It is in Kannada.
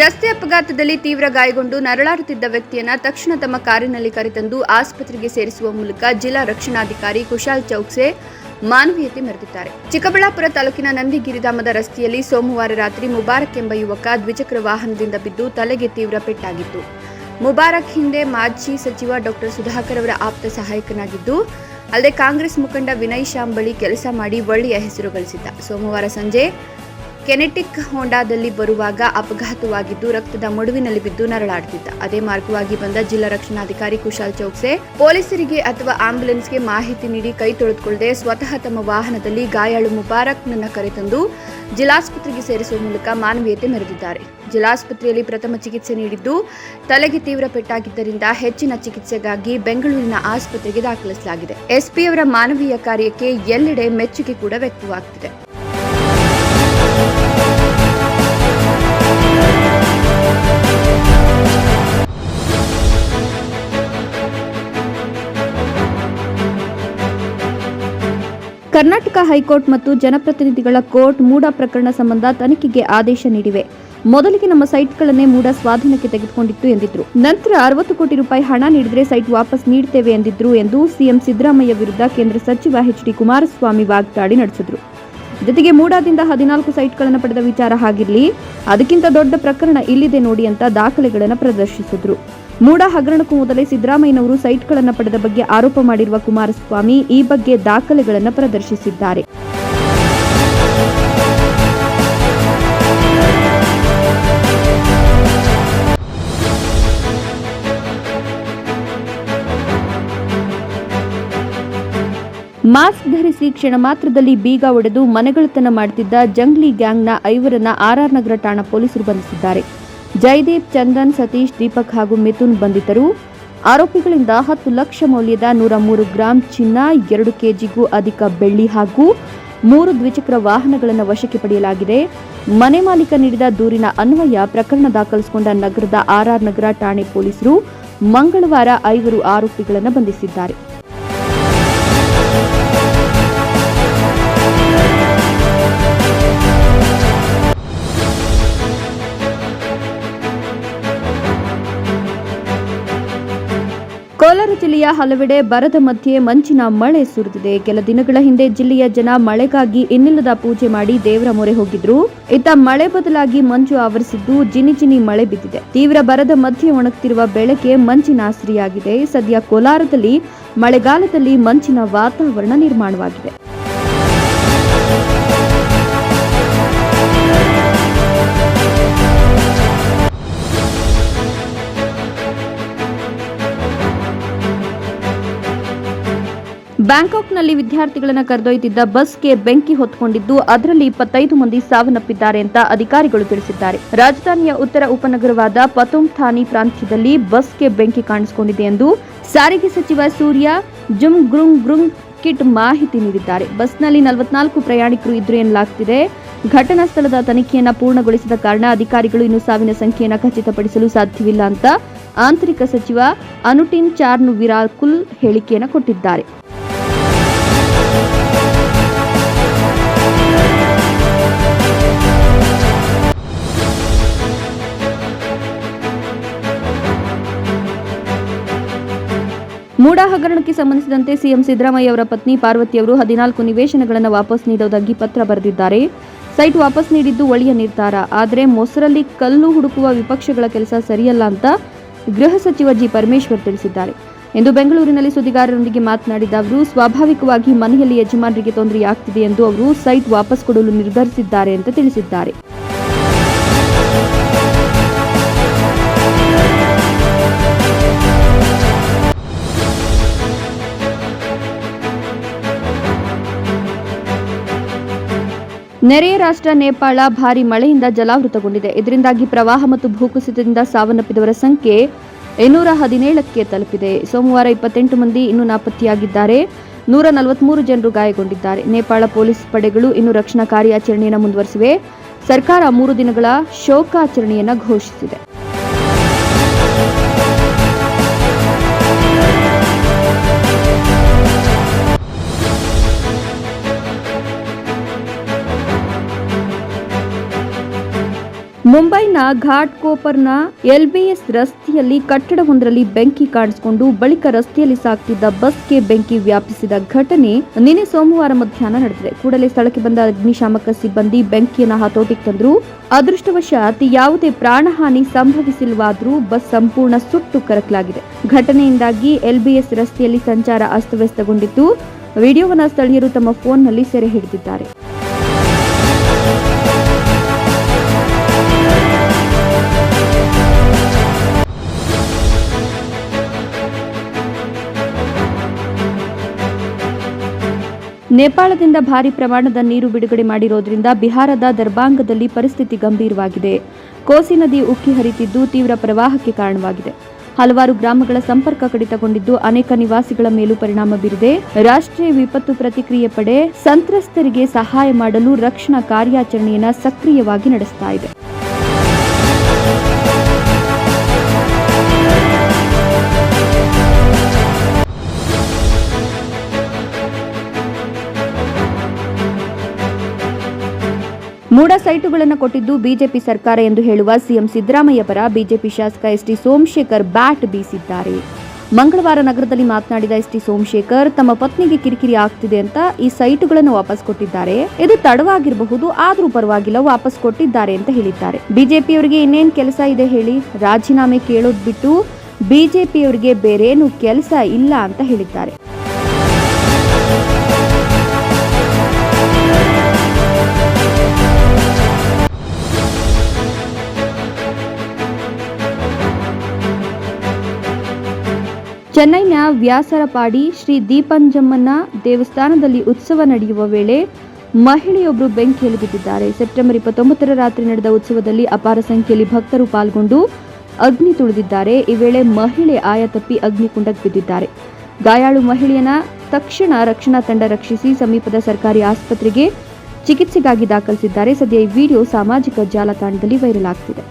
ರಸ್ತೆ ಅಪಘಾತದಲ್ಲಿ ತೀವ್ರ ಗಾಯಗೊಂಡು ನರಳಾಡುತ್ತಿದ್ದ ವ್ಯಕ್ತಿಯನ್ನ ತಕ್ಷಣ ತಮ್ಮ ಕಾರಿನಲ್ಲಿ ಕರೆತಂದು ಆಸ್ಪತ್ರೆಗೆ ಸೇರಿಸುವ ಮೂಲಕ ಜಿಲ್ಲಾ ರಕ್ಷಣಾಧಿಕಾರಿ ಕುಶಾಲ್ ಚೌಕ್ಸೆ ಮಾನವೀಯತೆ ಮೆರೆದಿದ್ದಾರೆ ಚಿಕ್ಕಬಳ್ಳಾಪುರ ತಾಲೂಕಿನ ನಂದಿಗಿರಿಧಾಮದ ರಸ್ತೆಯಲ್ಲಿ ಸೋಮವಾರ ರಾತ್ರಿ ಮುಬಾರಕ್ ಎಂಬ ಯುವಕ ದ್ವಿಚಕ್ರ ವಾಹನದಿಂದ ಬಿದ್ದು ತಲೆಗೆ ತೀವ್ರ ಪೆಟ್ಟಾಗಿತ್ತು. ಮುಬಾರಕ್ ಹಿಂದೆ ಮಾಜಿ ಸಚಿವ ಡಾಕ್ಟರ್ ಸುಧಾಕರ್ ಅವರ ಆಪ್ತ ಸಹಾಯಕನಾಗಿದ್ದು, ಅಲ್ಲದೆ ಕಾಂಗ್ರೆಸ್ ಮುಖಂಡ ವಿನಯ್ ಶಾಂಬಳಿ ಕೆಲಸ ಮಾಡಿ ಒಳ್ಳೆಯ ಹೆಸರು ಗಳಿಸಿದ್ದ. ಸೋಮವಾರ ಸಂಜೆ ಕೆನೆಟಿಕ್ ಹೋಂಡಾದಲ್ಲಿ ಬರುವಾಗ ಅಪಘಾತವಾಗಿದ್ದು ರಕ್ತದ ಮಡುವಿನಲ್ಲಿ ಬಿದ್ದು ನರಳಾಡುತ್ತಿದ್ದ ಅದೇ ಮಾರ್ಗವಾಗಿ ಬಂದ ಜಿಲ್ಲಾ ರಕ್ಷಣಾಧಿಕಾರಿ ಕುಶಾಲ್ ಚೌಕ್ಸೆ ಪೊಲೀಸರಿಗೆ ಅಥವಾ ಆಂಬ್ಯುಲೆನ್ಸ್ಗೆ ಮಾಹಿತಿ ನೀಡಿ ಕೈ ತೊಳೆದುಕೊಳ್ಳದೆ ಸ್ವತಃ ತಮ್ಮ ವಾಹನದಲ್ಲಿ ಗಾಯಾಳು ಮುಬಾರಕ್ನನ್ನ ಕರೆತಂದು ಜಿಲ್ಲಾಸ್ಪತ್ರೆಗೆ ಸೇರಿಸುವ ಮೂಲಕ ಮಾನವೀಯತೆ ಮೆರೆದಿದ್ದಾರೆ. ಜಿಲ್ಲಾಸ್ಪತ್ರೆಯಲ್ಲಿ ಪ್ರಥಮ ಚಿಕಿತ್ಸೆ ನೀಡಿದ್ದು ತಲೆಗೆ ತೀವ್ರ ಪೆಟ್ಟಾಗಿದ್ದರಿಂದ ಹೆಚ್ಚಿನ ಚಿಕಿತ್ಸೆಗಾಗಿ ಬೆಂಗಳೂರಿನ ಆಸ್ಪತ್ರೆಗೆ ದಾಖಲಿಸಲಾಗಿದೆ. ಎಸ್ಪಿಯವರ ಮಾನವೀಯ ಕಾರ್ಯಕ್ಕೆ ಎಲ್ಲೆಡೆ ಮೆಚ್ಚುಗೆ ಕೂಡ ವ್ಯಕ್ತವಾಗ್ತಿದೆ. ಕರ್ನಾಟಕ ಹೈಕೋರ್ಟ್ ಮತ್ತು ಜನಪ್ರತಿನಿಧಿಗಳ ಕೋರ್ಟ್ ಮೂಡ ಪ್ರಕರಣ ಸಂಬಂಧ ತನಿಖೆಗೆ ಆದೇಶ ನೀಡಿವೆ. ಮೊದಲಿಗೆ ನಮ್ಮ ಸೈಟ್ಗಳನ್ನೇ ಮೂಡ ಸ್ವಾಧೀನಕ್ಕೆ ತೆಗೆದುಕೊಂಡಿತ್ತು ಎಂದಿದ್ರು. ನಂತರ ಅರವತ್ತು ಕೋಟಿ ರೂಪಾಯಿ ಹಣ ನೀಡಿದರೆ ಸೈಟ್ ವಾಪಸ್ ನೀಡುತ್ತೇವೆ ಎಂದಿದ್ರು ಎಂದು ಸಿಎಂ ಸಿದ್ದರಾಮಯ್ಯ ವಿರುದ್ಧ ಕೇಂದ್ರ ಸಚಿವ ಎಚ್ ಡಿ ಕುಮಾರಸ್ವಾಮಿ ವಾಗ್ದಾಳಿ ನಡೆಸಿದ್ರು. ಜೊತೆಗೆ ಮೂಡಾದಿಂದ ಹದಿನಾಲ್ಕು ಸೈಟ್ಗಳನ್ನು ಪಡೆದ ವಿಚಾರ ಆಗಿರಲಿ ಅದಕ್ಕಿಂತ ದೊಡ್ಡ ಪ್ರಕರಣ ಇಲ್ಲಿದೆ ನೋಡಿ ಅಂತ ದಾಖಲೆಗಳನ್ನು ಪ್ರದರ್ಶಿಸಿದ್ರು. ಮೂಡ ಹಗರಣಕ್ಕೂ ಮೊದಲೇ ಸಿದ್ದರಾಮಯ್ಯನವರು ಸೈಟ್ಗಳನ್ನು ಪಡೆದ ಬಗ್ಗೆ ಆರೋಪ ಮಾಡಿರುವ ಕುಮಾರಸ್ವಾಮಿ ಈ ಬಗ್ಗೆ ದಾಖಲೆಗಳನ್ನು ಪ್ರದರ್ಶಿಸಿದ್ದಾರೆ. ಮಾಸ್ಕ್ ಧರಿಸಿ ಕ್ಷಣ ಮಾತ್ರದಲ್ಲಿ ಬೀಗ ಒಡೆದು ಮನೆಗಳತನ ಮಾಡುತ್ತಿದ್ದ ಜಂಗ್ಲಿ ಗ್ಯಾಂಗ್ನ ಐವರನ್ನ ಆರ್ಆರ್ ನಗರ ಠಾಣಾ ಪೊಲೀಸರು ಬಂಧಿಸಿದ್ದಾರೆ. ಜಯದೀಪ್ ಚಂದನ್, ಸತೀಶ್, ದೀಪಕ್ ಹಾಗೂ ಮಿಥುನ್ ಬಂಧಿತರು. ಆರೋಪಿಗಳಿಂದ ಹತ್ತು ಲಕ್ಷ ಮೌಲ್ಯದ ನೂರ ಮೂರು ಗ್ರಾಂ ಚಿನ್ನ, ಎರಡು ಕೆಜಿಗೂ ಅಧಿಕ ಬೆಳ್ಳಿ ಹಾಗೂ ಮೂರು ದ್ವಿಚಕ್ರ ವಾಹನಗಳನ್ನು ವಶಕ್ಕೆ ಪಡೆಯಲಾಗಿದೆ. ಮನೆ ಮಾಲೀಕ ನೀಡಿದ ದೂರಿನ ಅನ್ವಯ ಪ್ರಕರಣ ದಾಖಲಿಸಿಕೊಂಡ ನಗರದ ಆರ್ಆರ್ ನಗರ ಠಾಣೆ ಪೊಲೀಸರು ಮಂಗಳವಾರ ಐವರು ಆರೋಪಿಗಳನ್ನು ಬಂಧಿಸಿದ್ದಾರೆ. ಜಿಲ್ಲೆಯ ಹಲವೆಡೆ ಬರದ ಮಧ್ಯೆ ಮಂಚಿನ ಮಳೆ ಸುರಿದಿದೆ. ಕೆಲ ದಿನಗಳ ಹಿಂದೆ ಜಿಲ್ಲೆಯ ಜನ ಮಳೆಗಾಗಿ ಇನ್ನಿಲ್ಲದ ಪೂಜೆ ಮಾಡಿ ದೇವರ ಮೊರೆ ಹೋಗಿದ್ರು. ಇತ್ತ ಮಳೆ ಬದಲಾಗಿ ಮಂಜು ಆವರಿಸಿದ್ದು ಜಿನಿ ಜಿನಿ ಮಳೆ ಬಿದ್ದಿದೆ. ತೀವ್ರ ಬರದ ಮಧ್ಯೆ ಒಣಗುತ್ತಿರುವ ಬೆಳೆಗೆ ಮಂಚಿನ ಆಸರಿಯಾಗಿದೆ. ಸದ್ಯ ಕೋಲಾರದಲ್ಲಿ ಮಳೆಗಾಲದಲ್ಲಿ ಮಂಚಿನ ವಾತಾವರಣ ನಿರ್ಮಾಣವಾಗಿದೆ. ಬ್ಯಾಂಕಾಕ್ನಲ್ಲಿ ವಿದ್ಯಾರ್ಥಿಗಳನ್ನು ಕರೆದೊಯ್ದಿದ್ದ ಬಸ್ಗೆ ಬೆಂಕಿ ಹೊತ್ತುಕೊಂಡಿದ್ದು ಅದರಲ್ಲಿ ಇಪ್ಪತ್ತೈದು ಮಂದಿ ಸಾವನ್ನಪ್ಪಿದ್ದಾರೆ ಅಂತ ಅಧಿಕಾರಿಗಳು ತಿಳಿಸಿದ್ದಾರೆ. ರಾಜಧಾನಿಯ ಉತ್ತರ ಉಪನಗರವಾದ ಪತೋಂಥಾನಿ ಥಾನಿ ಪ್ರಾಂತ್ಯದಲ್ಲಿ ಬಸ್ಗೆ ಬೆಂಕಿ ಕಾಣಿಸಿಕೊಂಡಿದೆ ಎಂದು ಸಾರಿಗೆ ಸಚಿವ ಸೂರ್ಯ ಜುಮ್ ಗ್ರುಂಗ್ ಗ್ರುಂಗ್ ಕಿಟ್ ಮಾಹಿತಿ ನೀಡಿದ್ದಾರೆ. ಬಸ್ನಲ್ಲಿ ನಲವತ್ನಾಲ್ಕು ಪ್ರಯಾಣಿಕರು ಇದ್ರು ಎನ್ನಲಾಗ್ತಿದೆ ಘಟನಾ ಸ್ಥಳದ ತನಿಖೆಯನ್ನು ಪೂರ್ಣಗೊಳಿಸಿದ ಕಾರಣ ಅಧಿಕಾರಿಗಳು ಇನ್ನು ಸಾವಿನ ಸಂಖ್ಯೆಯನ್ನು ಖಚಿತಪಡಿಸಲು ಸಾಧ್ಯವಿಲ್ಲ ಅಂತ ಆಂತರಿಕ ಸಚಿವ ಅನುಟಿನ್ ಚಾರ್ನು ವಿರಾಕುಲ್ ಹೇಳಿಕೆಯನ್ನು ಕೊಟ್ಟಿದ್ದಾರೆ. ಸಂಬಂಧಿಸಿದಂತೆ ಸಿಎಂ ಸಿದ್ದರಾಮಯ್ಯ ಅವರ ಪತ್ನಿ ಪಾರ್ವತಿ ಅವರು ಹದಿನಾಲ್ಕು ನಿವೇಶನಗಳನ್ನು ವಾಪಸ್ ನೀಡುವುದಾಗಿ ಪತ್ರ ಬರೆದಿದ್ದಾರೆ. ಸೈಟ್ ವಾಪಸ್ ನೀಡಿದ್ದು ಒಳ್ಳೆಯ ನಿರ್ಧಾರ. ಆದರೆ ಮೊಸರಲ್ಲಿ ಕಲ್ಲು ಹುಡುಕುವ ವಿಪಕ್ಷಗಳ ಕೆಲಸ ಸರಿಯಲ್ಲ ಅಂತ ಗೃಹ ಸಚಿವ ಜಿ. ಪರಮೇಶ್ವರ್ ತಿಳಿಸಿದ್ದಾರೆ. ಎಂದು ಬೆಂಗಳೂರಿನಲ್ಲಿ ಸುದ್ದಿಗಾರರೊಂದಿಗೆ ಮಾತನಾಡಿದ ಅವರು, ಸ್ವಾಭಾವಿಕವಾಗಿ ಮನೆಯಲ್ಲಿ ಯಜಮಾನರಿಗೆ ತೊಂದರೆಯಾಗ್ತಿದೆ ಎಂದು ಅವರು ಸೈಟ್ ವಾಪಸ್ ಕೊಡಲು ನಿರ್ಧರಿಸಿದ್ದಾರೆ ಅಂತ ತಿಳಿಸಿದ್ದಾರೆ. ನೆರೆಯ ರಾಷ್ಟ್ರ ನೇಪಾಳ ಭಾರಿ ಮಳೆಯಿಂದ ಜಲಾವೃತಗೊಂಡಿದೆ. ಇದರಿಂದಾಗಿ ಪ್ರವಾಹ ಮತ್ತು ಭೂಕುಸಿತದಿಂದ ಸಾವನ್ನಪ್ಪಿದವರ ಸಂಖ್ಯೆ ಇನ್ನೂರ ಹದಿನೇಳಕ್ಕೆ ತಲುಪಿದೆ. ಸೋಮವಾರ ಇಪ್ಪತ್ತೆಂಟು ಮಂದಿ ಇನ್ನೂ ನಾಪತ್ತೆಯಾಗಿದ್ದಾರೆ. ನೂರ ನಲವತ್ಮೂರು ಜನರು ಗಾಯಗೊಂಡಿದ್ದಾರೆ. ನೇಪಾಳ ಪೊಲೀಸ್ ಪಡೆಗಳು ಇನ್ನು ರಕ್ಷಣಾ ಕಾರ್ಯಾಚರಣೆಯನ್ನು ಮುಂದುವರೆಸಿವೆ. ಸರ್ಕಾರ ಮೂರು ದಿನಗಳ ಶೋಕಾಚರಣೆಯನ್ನು ಘೋಷಿಸಿದೆ. ಮುಂಬೈನ ಘಾಟ್ ಕೋಪರ್ನ ಎಲ್ಬಿಎಸ್ ರಸ್ತೆಯಲ್ಲಿ ಕಟ್ಟಡವೊಂದರಲ್ಲಿ ಬೆಂಕಿ ಕಾಣಿಸಿಕೊಂಡು ಬಳಿಕ ರಸ್ತೆಯಲ್ಲಿ ಸಾಗ್ತಿದ್ದ ಬಸ್ಗೆ ಬೆಂಕಿ ವ್ಯಾಪಿಸಿದ ಘಟನೆ ನಿನ್ನೆ ಸೋಮವಾರ ಮಧ್ಯಾಹ್ನ ನಡೆದಿದೆ. ಕೂಡಲೇ ಸ್ಥಳಕ್ಕೆ ಬಂದ ಅಗ್ನಿಶಾಮಕ ಸಿಬ್ಬಂದಿ ಬೆಂಕಿಯನ್ನು ಹತೋಟಿಗೆ ತಂದ್ರು. ಅದೃಷ್ಟವಶಾತ್ ಯಾವುದೇ ಪ್ರಾಣಹಾನಿ ಸಂಭವಿಸಿಲ್ಲವಾದರೂ ಬಸ್ ಸಂಪೂರ್ಣ ಸುಟ್ಟು ಕರಕಲಾಗಿದೆ. ಘಟನೆಯಿಂದಾಗಿ ಎಲ್ಬಿಎಸ್ ರಸ್ತೆಯಲ್ಲಿ ಸಂಚಾರ ಅಸ್ತವ್ಯಸ್ತಗೊಂಡಿದ್ದು ವಿಡಿಯೋವನ್ನ ಸ್ಥಳೀಯರು ತಮ್ಮ ಫೋನ್ನಲ್ಲಿ ಸೆರೆ ಹಿಡಿದಿದ್ದಾರೆ. ನೇಪಾಳದಿಂದ ಭಾರಿ ಪ್ರಮಾಣದ ನೀರು ಬಿಡುಗಡೆ ಮಾಡಿರೋದ್ರಿಂದ ಬಿಹಾರದ ದರ್ಬಾಂಗದಲ್ಲಿ ಪರಿಸ್ಥಿತಿ ಗಂಭೀರವಾಗಿದೆ. ಕೋಸಿ ನದಿ ಉಕ್ಕಿ ಹರಿತಿದ್ದು ತೀವ್ರ ಪ್ರವಾಹಕ್ಕೆ ಕಾರಣವಾಗಿದೆ. ಹಲವಾರು ಗ್ರಾಮಗಳ ಸಂಪರ್ಕ ಕಡಿತಗೊಂಡಿದ್ದು ಅನೇಕ ನಿವಾಸಿಗಳ ಮೇಲೂ ಪರಿಣಾಮ ಬೀರಿದೆ. ರಾಷ್ಟ್ರೀಯ ವಿಪತ್ತು ಪ್ರತಿಕ್ರಿಯೆ ಪಡೆ ಸಂತ್ರಸ್ತರಿಗೆ ಸಹಾಯ ಮಾಡಲು ರಕ್ಷಣಾ ಕಾರ್ಯಾಚರಣೆಯನ್ನು ಸಕ್ರಿಯವಾಗಿ ನಡೆಸ್ತಾ ಇದೆ. ಮೂಡ ಸೈಟುಗಳನ್ನು ಕೊಟ್ಟಿದ್ದು ಬಿಜೆಪಿ ಸರ್ಕಾರ ಎಂದು ಹೇಳುವ ಸಿಎಂ ಸಿದ್ದರಾಮಯ್ಯ ಪರ ಬಿಜೆಪಿ ಶಾಸಕ ಎಸ್ಟಿ ಸೋಮಶೇಖರ್ ಬ್ಯಾಟ್ ಬೀಸಿದ್ದಾರೆ. ಮಂಗಳವಾರ ನಗರದಲ್ಲಿ ಮಾತನಾಡಿದ ಎಸ್ಟಿ ಸೋಮಶೇಖರ್, ತಮ್ಮ ಪತ್ನಿಗೆ ಕಿರಿಕಿರಿ ಆಗ್ತಿದೆ ಅಂತ ಈ ಸೈಟುಗಳನ್ನು ವಾಪಸ್ ಕೊಟ್ಟಿದ್ದಾರೆ. ಇದು ತಡವಾಗಿರಬಹುದು, ಆದರೂ ಪರವಾಗಿಲ್ಲ, ವಾಪಸ್ ಕೊಟ್ಟಿದ್ದಾರೆ ಅಂತ ಹೇಳಿದ್ದಾರೆ. ಬಿಜೆಪಿಯವರಿಗೆ ಇನ್ನೇನು ಕೆಲಸ ಇದೆ ಹೇಳಿ? ರಾಜೀನಾಮೆ ಕೇಳೋದ್ ಬಿಟ್ಟು ಬಿಜೆಪಿಯವರಿಗೆ ಬೇರೇನು ಕೆಲಸ ಇಲ್ಲ ಅಂತ ಹೇಳಿದ್ದಾರೆ. ಚೆನ್ನೈನ ವ್ಯಾಸರಪಾಡಿ ಶ್ರೀ ದೀಪಂಜಮ್ಮನ ದೇವಸ್ಥಾನದಲ್ಲಿ ಉತ್ಸವ ನಡೆಯುವ ವೇಳೆ ಮಹಿಳೆಯೊಬ್ಬರು ಬೆಂಕಿಯಲ್ಲಿ ಬಿದ್ದಿದ್ದಾರೆ. ಸೆಪ್ಟೆಂಬರ್ ಇಪ್ಪತ್ತೊಂಬತ್ತರ ರಾತ್ರಿ ನಡೆದ ಉತ್ಸವದಲ್ಲಿ ಅಪಾರ ಸಂಖ್ಯೆಯಲ್ಲಿ ಭಕ್ತರು ಪಾಲ್ಗೊಂಡು ಅಗ್ನಿ ತುಳಿದಿದ್ದಾರೆ. ಈ ವೇಳೆ ಮಹಿಳೆ ಆಯ ತಪ್ಪಿ ಅಗ್ನಿಕುಂಡಕ್ಕೆ ಬಿದ್ದಿದ್ದಾರೆ. ಗಾಯಾಳು ಮಹಿಳೆಯನ್ನ ತಕ್ಷಣ ರಕ್ಷಣಾ ತಂಡ ರಕ್ಷಿಸಿ ಸಮೀಪದ ಸರ್ಕಾರಿ ಆಸ್ಪತ್ರೆಗೆ ಚಿಕಿತ್ಸೆಗಾಗಿ ದಾಖಲಿಸಿದ್ದಾರೆ. ಸದ್ಯ ಈ ವಿಡಿಯೋ ಸಾಮಾಜಿಕ ಜಾಲತಾಣದಲ್ಲಿ ವೈರಲ್ ಆಗ್ತಿದೆ.